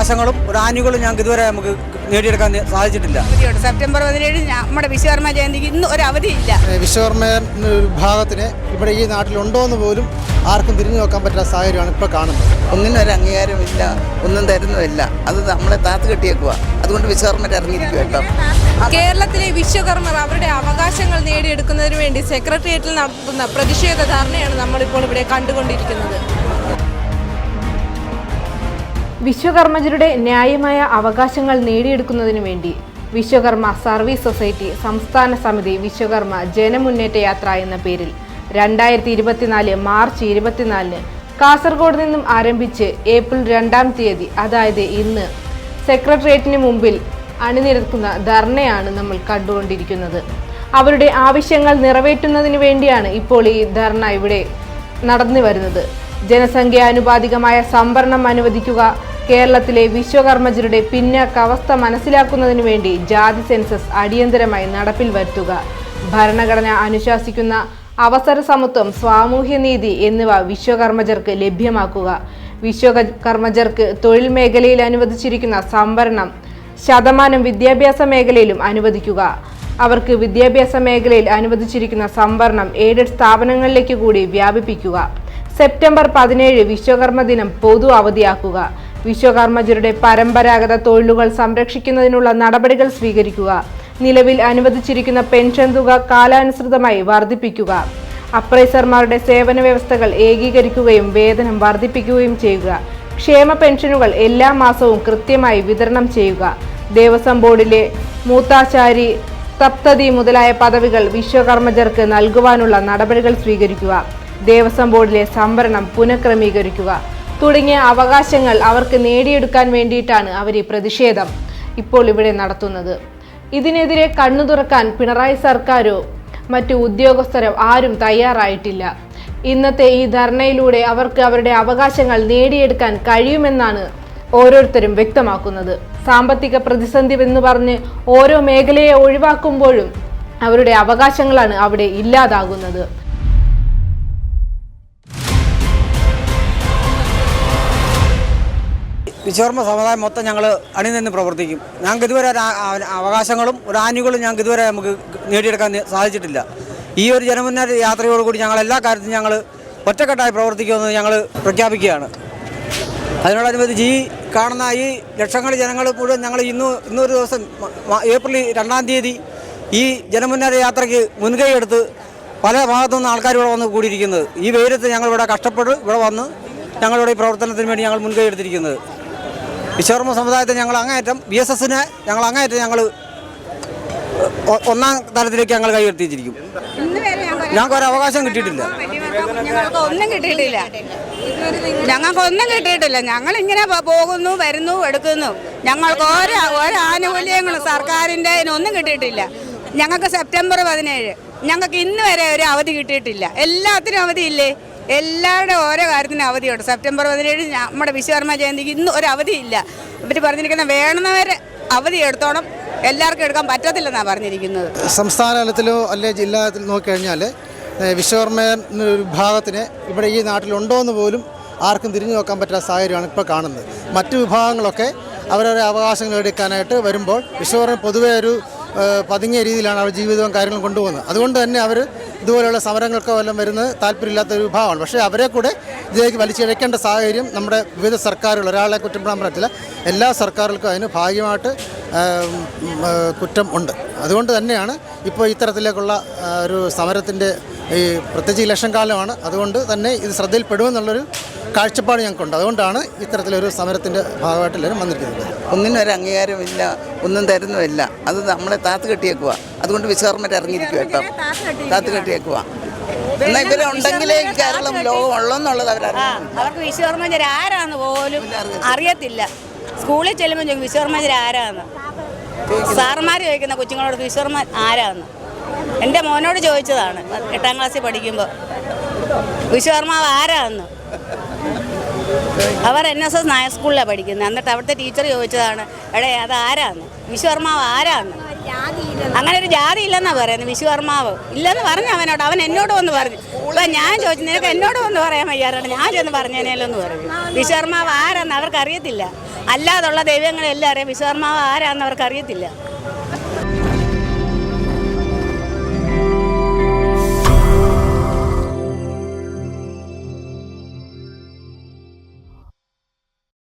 അവകാശങ്ങളും ഒരു ആനുകളും ഞങ്ങൾക്ക് ഇതുവരെ നമുക്ക് നേടിയെടുക്കാൻ സാധിച്ചിട്ടില്ല. സെപ്റ്റംബർ പതിനേഴ് നമ്മുടെ വിശ്വകർമ്മ ജയന്തിക്ക് ഇന്ന് ഒരു അവധിയില്ല. വിശ്വകർമ്മ വിഭാഗത്തിന് ഇവിടെ ഈ നാട്ടിലുണ്ടോ എന്ന് പോലും ആർക്കും തിരിഞ്ഞു നോക്കാൻ പറ്റാത്ത സാഹചര്യമാണ് ഇപ്പോൾ കാണുന്നത്. ഒന്നിനും ഒരു അംഗീകാരമില്ല ഒന്നും തരുന്നുമില്ല. അത് നമ്മളെ താത്ത് കെട്ടിയേക്കുക അതുകൊണ്ട് വിശ്വകർമ്മ ഇറങ്ങിയിരിക്കും കേട്ടോ. കേരളത്തിലെ വിശ്വകർമ്മർ അവരുടെ അവകാശങ്ങൾ നേടിയെടുക്കുന്നതിന് വേണ്ടി സെക്രട്ടേറിയറ്റിൽ നടത്തുന്ന പ്രതിഷേധ ധാരണയാണ് നമ്മളിപ്പോൾ ഇവിടെ കണ്ടുകൊണ്ടിരിക്കുന്നത്. വിശ്വകർമ്മജരുടെ ന്യായമായ അവകാശങ്ങൾ നേടിയെടുക്കുന്നതിനു വേണ്ടി വിശ്വകർമ്മ സർവീസ് സൊസൈറ്റി സംസ്ഥാന സമിതി വിശ്വകർമ്മ ജനമുന്നേറ്റ യാത്ര എന്ന പേരിൽ രണ്ടായിരത്തി ഇരുപത്തിനാല് മാർച്ച് ഇരുപത്തിനാലിന് കാസർഗോഡ് നിന്നും ആരംഭിച്ച് ഏപ്രിൽ രണ്ടാം തീയതി അതായത് ഇന്ന് സെക്രട്ടേറിയറ്റിന് മുമ്പിൽ അണിനിരക്കുന്ന ധർണയാണ് നമ്മൾ കണ്ടുകൊണ്ടിരിക്കുന്നത്. അവരുടെ ആവശ്യങ്ങൾ നിറവേറ്റുന്നതിന് വേണ്ടിയാണ് ഇപ്പോൾ ഈ ധർണ ഇവിടെ നടന്നു വരുന്നത് ജനസംഖ്യാനുപാതികമായ സംവരണം അനുവദിക്കുക കേരളത്തിലെ വിശ്വകർമ്മജരുടെ പിന്നാക്ക അവസ്ഥ മനസ്സിലാക്കുന്നതിനു വേണ്ടി ജാതി സെൻസസ് അടിയന്തരമായി നടപ്പിൽ വരുത്തുക. ഭരണഘടന അനുശാസിക്കുന്ന അവസര സമത്വം സാമൂഹ്യനീതി എന്നിവ വിശ്വകർമ്മജർക്ക് ലഭ്യമാക്കുക. വിശ്വകർമ്മജർക്ക് തൊഴിൽ മേഖലയിൽ അനുവദിച്ചിരിക്കുന്ന സംവരണം ശതമാനം വിദ്യാഭ്യാസ മേഖലയിലും അനുവദിക്കുക. അവർക്ക് വിദ്യാഭ്യാസ മേഖലയിൽ അനുവദിച്ചിരിക്കുന്ന സംവരണം എയ്ഡഡ് സ്ഥാപനങ്ങളിലേക്ക് കൂടി വ്യാപിപ്പിക്കുക. സെപ്റ്റംബർ പതിനേഴ് വിശ്വകർമ്മ ദിനം പൊതു അവധിയാക്കുക. വിശ്വകർമ്മജരുടെ പരമ്പരാഗത തൊഴിലുകൾ സംരക്ഷിക്കുന്നതിനുള്ള നടപടികൾ സ്വീകരിക്കുക. നിലവിൽ അനുവദിച്ചിരിക്കുന്ന പെൻഷൻ തുക കാലാനുസൃതമായി വർദ്ധിപ്പിക്കുക. അപ്രൈസർമാരുടെ സേവന വ്യവസ്ഥകൾ ഏകീകരിക്കുകയും വേതനം വർദ്ധിപ്പിക്കുകയും ചെയ്യുക. ക്ഷേമ പെൻഷനുകൾ എല്ലാ മാസവും കൃത്യമായി വിതരണം ചെയ്യുക. ദേവസ്വം ബോർഡിലെ മൂത്താശാരി സപ്തതി മുതലായ പദവികൾ വിശ്വകർമ്മജർക്ക് നൽകുവാനുള്ള നടപടികൾ സ്വീകരിക്കുക. ദേവസ്വം ബോർഡിലെ സംവരണം പുനഃക്രമീകരിക്കുക. തുടങ്ങിയ അവകാശങ്ങൾ അവർക്ക് നേടിയെടുക്കാൻ വേണ്ടിയിട്ടാണ് അവർ ഈ പ്രതിഷേധം ഇപ്പോൾ ഇവിടെ നടത്തുന്നത്. ഇതിനെതിരെ കണ്ണു തുറക്കാൻ പിണറായി സർക്കാരോ മറ്റു ഉദ്യോഗസ്ഥരോ ആരും തയ്യാറായിട്ടില്ല. ഇന്നത്തെ ഈ ധർണയിലൂടെ അവർക്ക് അവരുടെ അവകാശങ്ങൾ നേടിയെടുക്കാൻ കഴിയുമെന്നാണ് ഓരോരുത്തരും വ്യക്തമാക്കുന്നത്. സാമ്പത്തിക പ്രതിസന്ധി എന്ന് പറഞ്ഞ് ഓരോ മേഖലയെ ഒഴിവാക്കുമ്പോഴും അവരുടെ അവകാശങ്ങളാണ് അവിടെ ഇല്ലാതാകുന്നത്. വിശ്വകർമ്മ സമുദായം മൊത്തം ഞങ്ങൾ അണിനിന്ന് പ്രവർത്തിക്കും. ഞങ്ങൾക്ക് ഇതുവരെ അവകാശങ്ങളും ഒരു ആനുകൂല്യം ഞങ്ങൾക്ക് ഇതുവരെ നമുക്ക് നേടിയെടുക്കാൻ സാധിച്ചിട്ടില്ല. ഈ ഒരു ജനമുന്നേറ്റ യാത്രയോടുകൂടി ഞങ്ങൾ എല്ലാ കാര്യത്തിലും ഞങ്ങൾ ഒറ്റക്കെട്ടായി പ്രവർത്തിക്കുമെന്ന് ഞങ്ങൾ പ്രഖ്യാപിക്കുകയാണ്. അതിനോടനുബന്ധിച്ച് ഈ കാണുന്ന ഈ ലക്ഷങ്ങൾ ജനങ്ങൾ മുഴുവൻ ഞങ്ങൾ ഇന്ന് ഇന്നൊരു ദിവസം ഏപ്രിൽ രണ്ടാം തീയതി ഈ ജനമുന്നേറ്റ യാത്രയ്ക്ക് മുൻകൈ എടുത്ത് പല ഭാഗത്തു നിന്ന് ആൾക്കാർ ഇവിടെ വന്ന് കൂടിയിരിക്കുന്നത്. ഈ വെയിലത്ത് ഞങ്ങളിവിടെ കഷ്ടപ്പെട്ട് ഇവിടെ വന്ന് ഞങ്ങളുടെ ഈ പ്രവർത്തനത്തിന് വേണ്ടി ഞങ്ങൾ മുൻകൈ എടുത്തിരിക്കുന്നത്. വിശ്വകർമ്മ സമുദായത്തെ ഞങ്ങൾ അങ്ങേയറ്റം ബി എസ് എസിനെ ഞങ്ങൾ അങ്ങേയറ്റം ഞങ്ങൾ ഒന്നാം തലത്തിലേക്ക് ഞങ്ങൾ കൈയെത്തിച്ചിരിക്കും ഞങ്ങൾക്ക് ഒരു കിട്ടിയിട്ടില്ല ഒന്നും കിട്ടിയിട്ടില്ല. ഞങ്ങൾക്ക് ഒന്നും കിട്ടിയിട്ടില്ല. ഞങ്ങൾ ഇങ്ങനെ പോകുന്നു വരുന്നു എടുക്കുന്നു. ഞങ്ങൾക്ക് ഓരോ ഓരോ ആനുകൂല്യങ്ങളും സർക്കാരിന്റെ ഒന്നും കിട്ടിയിട്ടില്ല. ഞങ്ങൾക്ക് സെപ്റ്റംബർ പതിനേഴ്. ഞങ്ങൾക്ക് ഇന്ന് വരെ ഒരു അവധി കിട്ടിയിട്ടില്ല. എല്ലാത്തിനും അവധിയില്ലേ? എല്ലാവരുടെ ഓരോ കാര്യത്തിനും അവധിയുണ്ട്. സെപ്റ്റംബർ പതിനേഴ് നമ്മുടെ വിശ്വകർമ്മ ജയന്തിക്ക് ഇന്ന് ഒരു അവധിയില്ല. ഇവർ പറഞ്ഞിരിക്കുന്ന വേണമെന്നവരെ അവധി എടുത്തോണം. എല്ലാവർക്കും എടുക്കാൻ പറ്റത്തില്ലെന്നാണ് പറഞ്ഞിരിക്കുന്നത്. സംസ്ഥാന തലത്തിലോ അല്ലെ ജില്ലാ തലത്തിൽ നോക്കിക്കഴിഞ്ഞാൽ വിശ്വകർമ്മ വിഭാഗത്തിന് ഇവിടെ ഈ നാട്ടിലുണ്ടോ എന്ന് പോലും ആർക്കും തിരിഞ്ഞു നോക്കാൻ പറ്റാത്ത സാഹചര്യമാണ് ഇപ്പോൾ കാണുന്നത്. മറ്റു വിഭാഗങ്ങളൊക്കെ അവരവരെ അവകാശങ്ങൾ എടുക്കാനായിട്ട് വരുമ്പോൾ വിശ്വകർമ്മ പൊതുവേ ഒരു പതുങ്ങിയ രീതിയിലാണ് അവർ ജീവിതവും കാര്യങ്ങളും കൊണ്ടുപോകുന്നത്. അതുകൊണ്ട് തന്നെ അവർ ഇതുപോലെയുള്ള സമരങ്ങൾക്കോ വല്ലതും വരുന്നത് താല്പര്യമില്ലാത്ത ഒരു വിഭാഗമാണ്. പക്ഷേ അവരെ കൂടെ ഇതിലേക്ക് വലിച്ചിഴക്കേണ്ട സാഹചര്യം നമ്മുടെ വിവിധ സർക്കാരുകൾ ഒരാളെ കുറ്റം പറയാൻ പറ്റില്ല എല്ലാ സർക്കാരുകൾക്കും അതിന് ഭാഗ്യമായിട്ട് കുറ്റം ഉണ്ട്. അതുകൊണ്ട് തന്നെയാണ് ഇപ്പോൾ ഇത്തരത്തിലേക്കുള്ള ഒരു സമരത്തിന്റെ ഈ പ്രത്യേകിച്ച് ഇലക്ഷൻ കാലമാണ്. അതുകൊണ്ട് തന്നെ ഇത് ശ്രദ്ധയിൽപ്പെടുമെന്നുള്ളൊരു കാഴ്ചപ്പാട് ഞങ്ങൾക്കുണ്ട്. അതുകൊണ്ടാണ് ഇത്തരത്തിലൊരു സമരത്തിന്റെ ഭാഗമായിട്ട് എല്ലാവരും വന്നിരിക്കുന്നത്. ഒന്നിനും ഒരു അംഗീകാരമില്ല ഒന്നും തരുന്നുമില്ല. അത് നമ്മളെ താത്ത് കെട്ടിയേക്കുക അതുകൊണ്ട് വിശ്വകർമ്മർ ഇറങ്ങിയിരിക്കുക കേട്ടോ. താത്ത് കെട്ടിയേക്കുക എന്നാൽ ഇവരുണ്ടെങ്കിലേ കേരളം ലോകം ഉള്ളെന്നുള്ളത് അവരറിയാം അവർക്ക് വിശ്വകർമ്മജർ ആരാന്ന് പോലും അറിയത്തില്ല. സ്കൂളിൽ ചെല്ലുമ്പോൾ ചോദിക്കും വിശ്വകർമ്മജർ ആരാന്ന്? സാറന്മാർ ചോദിക്കുന്ന കൊച്ചുങ്ങളോട് വിശ്വകർമ്മ ആരാന്ന്? എന്റെ മോനോട് ചോദിച്ചതാണ് എട്ടാം ക്ലാസ്സിൽ പഠിക്കുമ്പോൾ വിശ്വകർമാവ് ആരാന്ന്? അവർ എൻ എസ് എസ് നായർ സ്കൂളിലാണ് പഠിക്കുന്നത് എന്നിട്ട് അവിടുത്തെ ടീച്ചർ ചോദിച്ചതാണ് എടേ അത് ആരാന്ന്? വിശ്വകർമാവ് ആരാന്ന്? അങ്ങനെ ഒരു ജാതി ഇല്ലെന്നാ പറയുന്നത് വിശ്വകർമാവ്. ഇല്ലെന്ന് പറഞ്ഞു അവനോട്. അവൻ എന്നോട് വന്ന് പറഞ്ഞു. അപ്പൊ ഞാൻ ചോദിച്ചു നിനക്ക് എന്നോട് വന്ന് പറയാൻ വയ്യാറുണ്ട്? ഞാൻ ചെന്ന് പറഞ്ഞേനേലെന്ന് പറഞ്ഞു വിശ്വകർമാവ് ആരാന്ന് അവർക്ക് അറിയത്തില്ല അല്ലാതുള്ള ദൈവങ്ങളെല്ലാം അറിയാം വിശ്വകർമാവ് ആരാന്ന് അവർക്ക് അറിയത്തില്ല